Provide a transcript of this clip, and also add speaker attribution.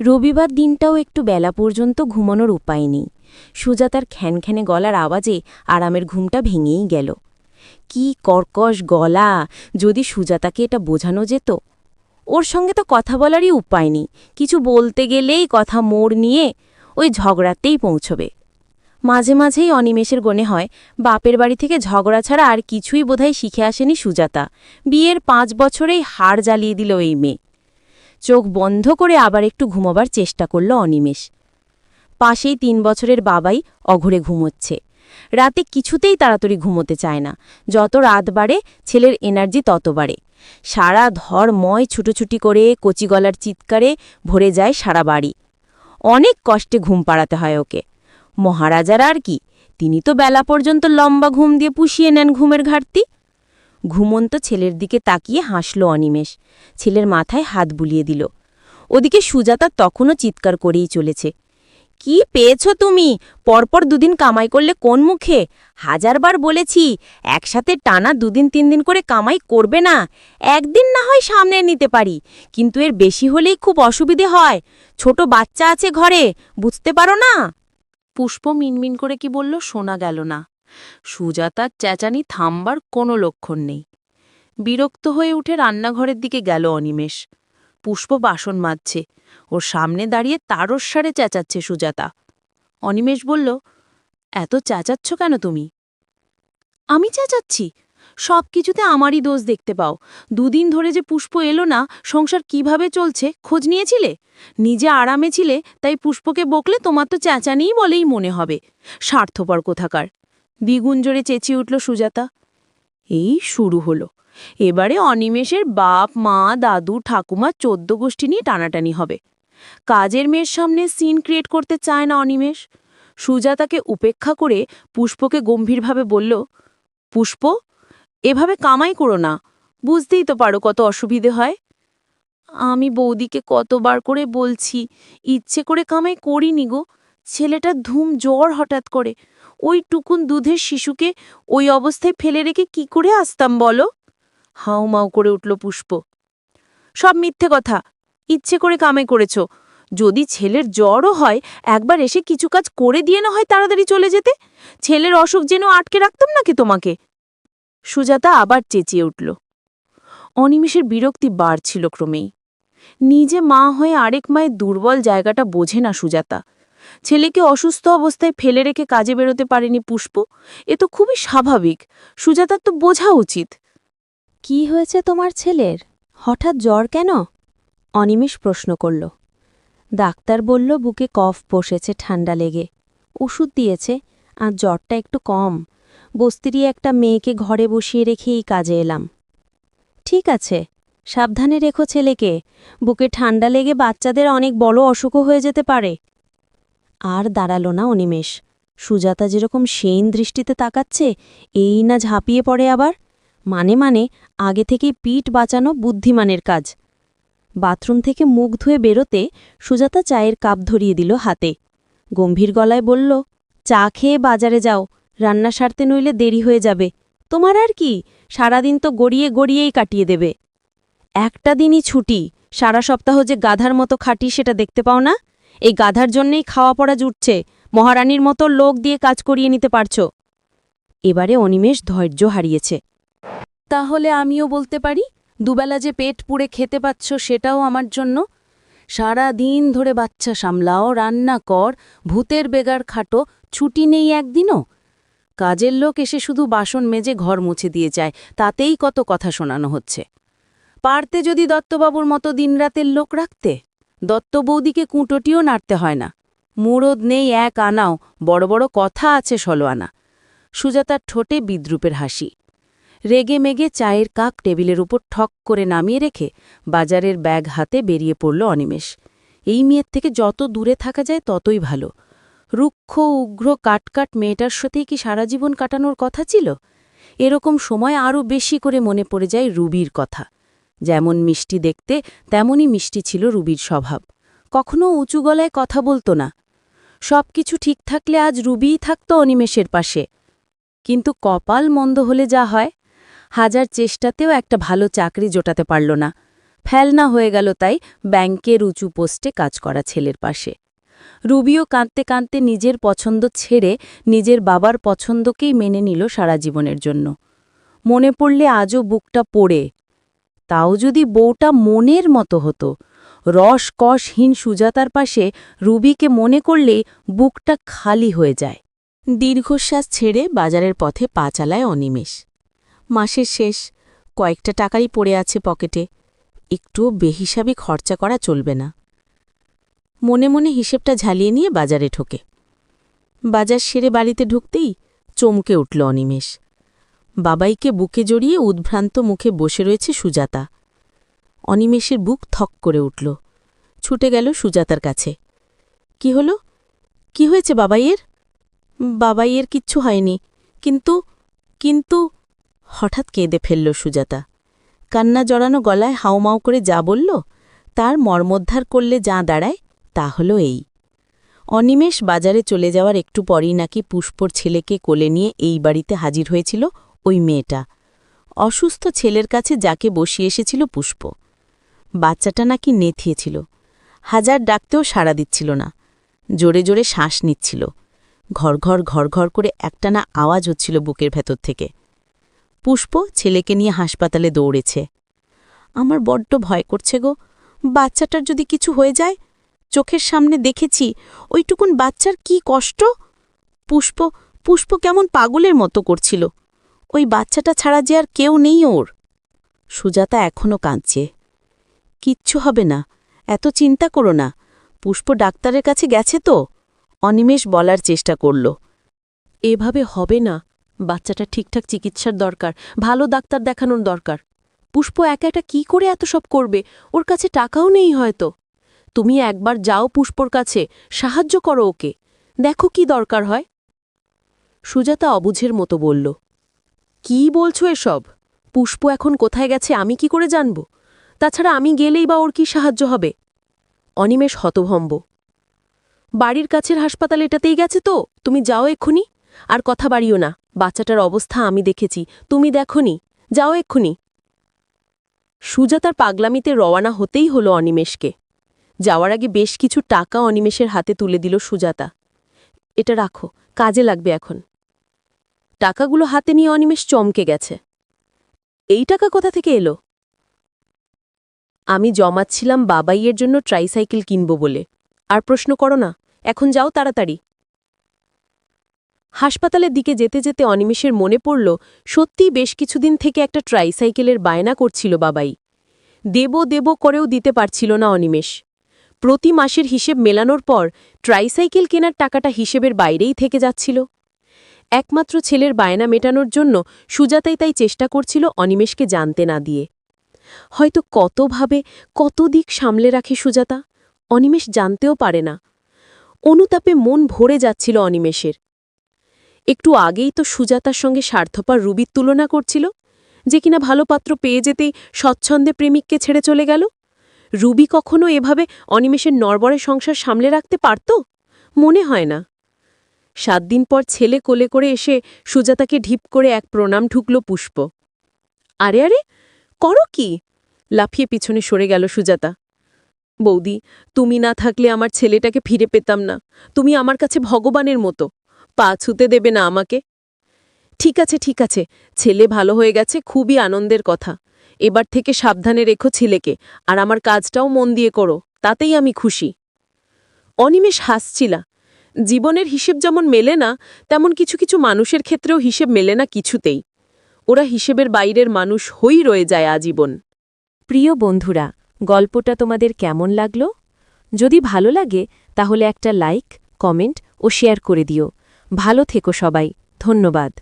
Speaker 1: রবিবার দিনটাও একটু বেলা পর্যন্ত ঘুমানোর উপায় নেই। সুজাতার খ্যানখ্যানে গলার আওয়াজে আরামের ঘুমটা ভেঙেই গেল। কি কর্কশ গলা! যদি সুজাতাকে এটা বোঝানো যেত। ওর সঙ্গে তো কথা বলারই উপায় নেই। কিছু বলতে গেলেই কথা মোড় নিয়ে ওই ঝগড়াতেই পৌঁছবে। মাঝে মাঝেই অনিমেষের গনে হয়, বাপের বাড়ি থেকে ঝগড়া ছাড়া আর কিছুই বোধহয় শিখে আসেনি সুজাতা। বিয়ের পাঁচ বছরেই হাড় জ্বালিয়ে দিল এই মেয়ে। চোখ বন্ধ করে আবার একটু ঘুমোবার চেষ্টা করল অনিমেষ। পাশেই তিন বছরের বাবাই অঘরে ঘুমোচ্ছে। রাতে কিছুতেই তাড়াতাড়ি ঘুমোতে চায় না। যত রাত বাড়ে, ছেলের এনার্জি তত বাড়ে। সারা ময় ছুটোছুটি করে, কচি গলার চিৎকারে ভরে যায় সারা বাড়ি। অনেক কষ্টে ঘুম পাড়াতে হয় ওকে। মহারাজার আর কি? তিনি তো বেলা পর্যন্ত লম্বা ঘুম দিয়ে পুষিয়ে নেন ঘুমের ঘাটতি। ঘুমন্ত ছেলের দিকে তাকিয়ে হাসল অনিমেষ। ছেলের মাথায় হাত বুলিয়ে দিল। ওদিকে সুজাতা তখনও চিৎকার করেই চলেছে। কি পেয়েছ তুমি? পরপর দুদিন কামাই করলে কোন মুখে? হাজারবার বলেছি, একসাথে টানা দুদিন তিন দিন করে কামাই করবে না। একদিন না হয় সামনে নিতে পারি। কিন্তু এর বেশি হলেই খুব অসুবিধে হয়। ছোট বাচ্চা আছে ঘরে, বুঝতে পারো না?
Speaker 2: পুষ্প মিনমিন করে কি বলল শোনা গেল না। সুজাতার চেঁচানি থামবার কোনো লক্ষণ নেই। বিরক্ত হয়ে উঠে রান্নাঘরের দিকে গেল অনিমেষ। পুষ্প বাসন মাজছে। ওর সামনে দাঁড়িয়ে তারস্বারে চেঁচাচ্ছে সুজাতা। অনিমেষ বলল, এত চেঁচাচ্ছ কেন তুমি? আমি চেঁচাচ্ছি। সব কিছুতে আমারই দোষ দেখতে পাও। দুদিন ধরে যে পুষ্প এলো না, সংসার কীভাবে চলছে খোঁজ নিয়েছিলে? নিজে আরামে ছিলে, তাই পুষ্পকে বকলে তোমার তো চেঁচানিই বলেই মনে হবে। স্বার্থপর কোথাকার। দ্বিগুণ জোরে চেঁচিয়ে উঠল সুজাতা। এই শুরু হলো। এবারে অনিমেষের বাপ, মা, দাদু, ঠাকুমা চোদ্দ গোষ্ঠী নিয়ে টানাটানি হবে। কাজের মেয়ের সামনে সিন ক্রিয়েট করতে চায় না অনিমেষ। সুজাতাকে উপেক্ষা করে পুষ্পকে গম্ভীরভাবে বলল, পুষ্প, এভাবে কামাই করো না। বুঝতেই তো পারো কত অসুবিধে হয়। আমি বৌদিকে কতবার করে বলছি, ইচ্ছে করে কামাই করিনি গো। ছেলেটা ধুম জ্বর হঠাৎ করে। ওই টুকুন দুধের শিশুকে ওই অবস্থায় ফেলে রেখে কি করে আসতাম বলো? হাউমাউ করে উঠল পুষ্প। সব মিথ্যে কথা। ইচ্ছে করে কামে করেছ। যদি ছেলের জ্বরও হয়, একবার এসে কিছু কাজ করে দিয়ে না হয় তাড়াতাড়ি চলে যেতে? ছেলের অসুখ যেন আটকে রাখতাম নাকি তোমাকে? সুজাতা আবার চেঁচিয়ে উঠল। অনিমেষের বিরক্তি বাড়ছিল ক্রমেই। নিজে মা হয়ে আরেক মায়ের দুর্বল জায়গাটা বোঝে না সুজাতা। ছেলেকে অসুস্থ অবস্থায় ফেলে রেখে কাজে বেরোতে পারেনি পুষ্প। এ তো খুবই স্বাভাবিক। সুজাতার তো বোঝা উচিত।
Speaker 1: কি হয়েছে তোমার ছেলের? হঠাৎ জ্বর কেন? অনিমেষ প্রশ্ন করল। ডাক্তার বলল, বুকে কফ বসেছে ঠান্ডা লেগে। ওষুধ দিয়েছে, আর জ্বরটা একটু কম। বস্তিরই একটা মেয়েকে ঘরে বসিয়ে রেখে এই কাজে এলাম। ঠিক আছে, সাবধানে রেখো ছেলেকে। বুকে ঠান্ডা লেগে বাচ্চাদের অনেক বড় অসুখও হয়ে যেতে পারে। আর দাঁড়াল না অনিমেষ। সুজাতা যেরকম সেইন দৃষ্টিতে তাকাচ্ছে, এই না ঝাঁপিয়ে পড়ে আবার। মানে মানে আগে থেকেই পিঠ বাঁচানো বুদ্ধিমানের কাজ। বাথরুম থেকে মুখ ধুয়ে বেরোতে সুজাতা চায়ের কাপ ধরিয়ে দিল হাতে। গম্ভীর গলায় বলল, চা খেয়ে বাজারে যাও, রান্না সারতে নইলে দেরি হয়ে যাবে। তোমার আর কি? সারাদিন তো গড়িয়ে গড়িয়েই কাটিয়ে দেবে। একটা দিনই ছুটি, সারা সপ্তাহ যে গাধার মতো খাটি সেটা দেখতে পাও না? এই গাধার জন্যেই খাওয়া পড়া জুটছে। মহারানীর মতো লোক দিয়ে কাজ করিয়ে নিতে পারছ। এবারে অনিমেষ ধৈর্য হারিয়েছে।
Speaker 2: তাহলে আমিও বলতে পারি, দুবেলা যে পেট পুড়ে খেতে পাচ্ছ সেটাও আমার জন্য? সারা দিন ধরে বাচ্চা সামলাও, রান্না কর, ভূতের বেগার খাটো, ছুটি নেই একদিনও? কাজের লোক এসে শুধু বাসন মেজে ঘর মুছে দিয়ে যায়, তাতেই কত কথা শোনানো হচ্ছে। পারতে যদি দত্তবাবুর মতো দিনরাতের লোক রাখতে? দত্ত বৌদিকে কুঁটোটিও নাড়তে হয় না। মুরদ নেই, এক আনাও, বড় বড় কথা আছে ষোলো আনা সুজাতার ঠোঁটে বিদ্রুপের হাসি। রেগে মেগে চায়ের কাপ টেবিলের উপর ঠক করে নামিয়ে রেখে বাজারের ব্যাগ হাতে বেরিয়ে পড়ল অনিমেষ। এই মেয়ের থেকে যত দূরে থাকা যায় ততই ভালো। রুক্ষ, উগ্র, কাটকাট মেয়েটার সাথেই কি সারা জীবন কাটানোর কথা ছিল? এরকম সময় আরও বেশি করে মনে পড়ে যায় রুবির কথা। যেমন মিষ্টি দেখতে, তেমনই মিষ্টি ছিল রুবির স্বভাব। কখনো উঁচু গলায় কথা বলতো না। সব কিছু ঠিক থাকলে আজ রুবিই থাকত অনিমেষের পাশে। কিন্তু কপাল মন্দ হলে যা হয়, হাজার চেষ্টাতেও একটা ভালো চাকরি জোটাতে পারল না।
Speaker 1: ফেলনা হয়ে গেল তাই ব্যাংকের উঁচু পোস্টে কাজ করা ছেলের পাশে। রুবিও কাঁদতে কাঁদতে নিজের পছন্দ ছেড়ে নিজের বাবার পছন্দকেই মেনে নিল সারা জীবনের জন্য। মনে পড়লে আজও বুকটা পড়ে। তাও যদি বউটা মনের মতো হতো। রস কষহীন সুজাতার পাশে রুবিকে মনে করলেই বুকটা খালি হয়ে যায়।
Speaker 3: দীর্ঘশ্বাস ছেড়ে বাজারের পথে পা চালায় অনিমেষ। মাসের শেষ, কয়েকটা টাকাই পড়ে আছে পকেটে। একটুও বেহিসাবি খরচা করা চলবে না। মনে মনে হিসেবটা ঝালিয়ে নিয়ে বাজারে ঠোকে বাজার সেরে বাড়িতে ঢুকতেই চমকে উঠল অনিমেষ। বাবাইকে বুকে জড়িয়ে উদ্ভ্রান্ত মুখে বসে রয়েছে সুজাতা। অনিমেষের বুক থক করে উঠল। ছুটে গেল সুজাতার কাছে। কি হলো? কি হয়েছে বাবাইয়ের? বাবাইয়ের কিচ্ছু হয়নি, কিন্তু কিন্তু হঠাৎ কেঁদে ফেলল সুজাতা। কান্না জড়ানো গলায় হাউমাউ করে যা বলল, তার মর্মোদ্ধার করলে যা দাঁড়ায়, তা হল এই। অনিমেষ বাজারে চলে যাওয়ার একটু পরই নাকি পুষ্পর ছেলেকে কোলে নিয়ে এই বাড়িতে হাজির হয়েছিল ওই মেয়েটা। অসুস্থ ছেলের কাছে যাকে বসিয়ে এসেছিল পুষ্প। বাচ্চাটা নাকি নেথিয়েছিল। হাজার ডাকতেও সাড়া দিচ্ছিল না। জোরে জোরে শ্বাস নিচ্ছিল। ঘর ঘর ঘর ঘর করে একটানা আওয়াজ হচ্ছিল বুকের ভেতর থেকে। পুষ্প ছেলেকে নিয়ে হাসপাতালে দৌড়েছে। আমার বড্ড ভয় করছে গো। বাচ্চাটার যদি কিছু হয়ে যায়? চোখের সামনে দেখেছি। ওইটুকুন বাচ্চার কি কষ্ট? পুষ্প পুষ্প কেমন পাগলের মতো করছিল। ওই বাচ্চাটা ছাড়া যে আর কেউ নেই ওর। সুজাতা এখনও কাঁদছে। কিচ্ছু হবে না, এত চিন্তা করো না। পুষ্প ডাক্তারের কাছে গেছে তো? অনিমেষ বলার চেষ্টা করল।
Speaker 1: এভাবে হবে না। বাচ্চাটা ঠিকঠাক চিকিৎসার দরকার, ভালো ডাক্তার দেখানোর দরকার। পুষ্প একা একা কি করে এত সব করবে? ওর কাছে টাকাও নেই হয়তো। তুমি একবার যাও পুষ্পর কাছে, সাহায্য করো ওকে। দেখো কি দরকার হয়। সুজাতা অবুঝের মতো বলল কি বলছো এসব? পুষ্প এখন কোথায় গেছে আমি কি করে জানব? তাছাড়া আমি গেলেই বা ওর কি সাহায্য হবে? অনিমেষ হতভম্ব। বাড়ির কাছের হাসপাতাল এটাতেই গেছে তো? তুমি যাও এক্ষুনি। আর কথা বাড়িও না। বাচ্চাটার অবস্থা আমি দেখেছি। তুমি দেখনি। যাও এক্ষুনি। সুজাতার পাগলামিতে রওয়ানা হতেই হলো অনিমেষকে। যাওয়ার আগে বেশ কিছু টাকা অনিমেষের হাতে তুলে দিল সুজাতা। এটা রাখো। কাজে লাগবে এখন। টাকাগুলো হাতে নিয়ে অনিমেষ চমকে গেছে। এই টাকা কোথা থেকে এলো? আমি জমাচ্ছিলাম বাবাইয়ের জন্য ট্রাইসাইকেল কিনব বলে। আর প্রশ্ন করো না, এখন যাও তাড়াতাড়ি। হাসপাতালের দিকে যেতে যেতে অনিমেষের মনে পড়ল, সত্যিই বেশ কিছুদিন থেকে একটা ট্রাইসাইকেলের বায়না করছিল বাবাই। দেব দেব করেও দিতে পারছিল না অনিমেষ। প্রতি মাসের হিসেব মেলানোর পর ট্রাইসাইকেল কেনার টাকাটা হিসেবের বাইরেই থেকে যাচ্ছিল। একমাত্র ছেলের বায়না মেটানোর জন্য সুজাতাই তাই চেষ্টা করছিল অনিমেষকে জানতে না দিয়ে। হয়তো কতভাবে কত দিক সামলে রাখে সুজাতা, অনিমেষ জানতেও পারে না। অনুতাপে মন ভরে যাচ্ছিল অনিমেষের। একটু আগেই তো সুজাতার সঙ্গে স্বার্থপর রুবির তুলনা করছিল, যে কিনা ভালো পাত্র পেয়ে যেতেই স্বচ্ছন্দে প্রেমিককে ছেড়ে চলে গেল। রুবি কখনো এভাবে অনিমেষের নরবরে সংসার সামলে রাখতে পারত? মনে হয় না। সাত দিন পর ছেলে কোলে করে এসে সুজাতাকে ঢিপ করে এক প্রণাম ঢুকল পুষ্প। আরে আরে, করো কি? লাফিয়ে পিছনে সরে গেল সুজাতা। বৌদি, তুমি না থাকলে আমার ছেলেটাকে ফিরে পেতাম না। তুমি আমার কাছে ভগবানের মতো। পা ছুতে দেবে না আমাকে। ঠিক আছে ঠিক আছে। ছেলে ভালো হয়ে গেছে, খুবই আনন্দের কথা। এবার থেকে সাবধানে রেখো ছেলেকে, আর আমার কাজটাও মন দিয়ে করো, তাতেই আমি খুশি। অনিমেষ হাসছিলা। জীবনের হিসেব যেমন মেলে না, তেমন কিছু কিছু মানুষের ক্ষেত্রেও হিসেব মেলে না কিছুতেই। ওরা হিসেবের বাইরের মানুষ হই রয়ে যায় আজীবন। প্রিয় বন্ধুরা, গল্পটা তোমাদের কেমন লাগল? যদি ভালো লাগে, তাহলে একটা লাইক, কমেন্ট ও শেয়ার করে দিও। ভালো থেকো সবাই। ধন্যবাদ।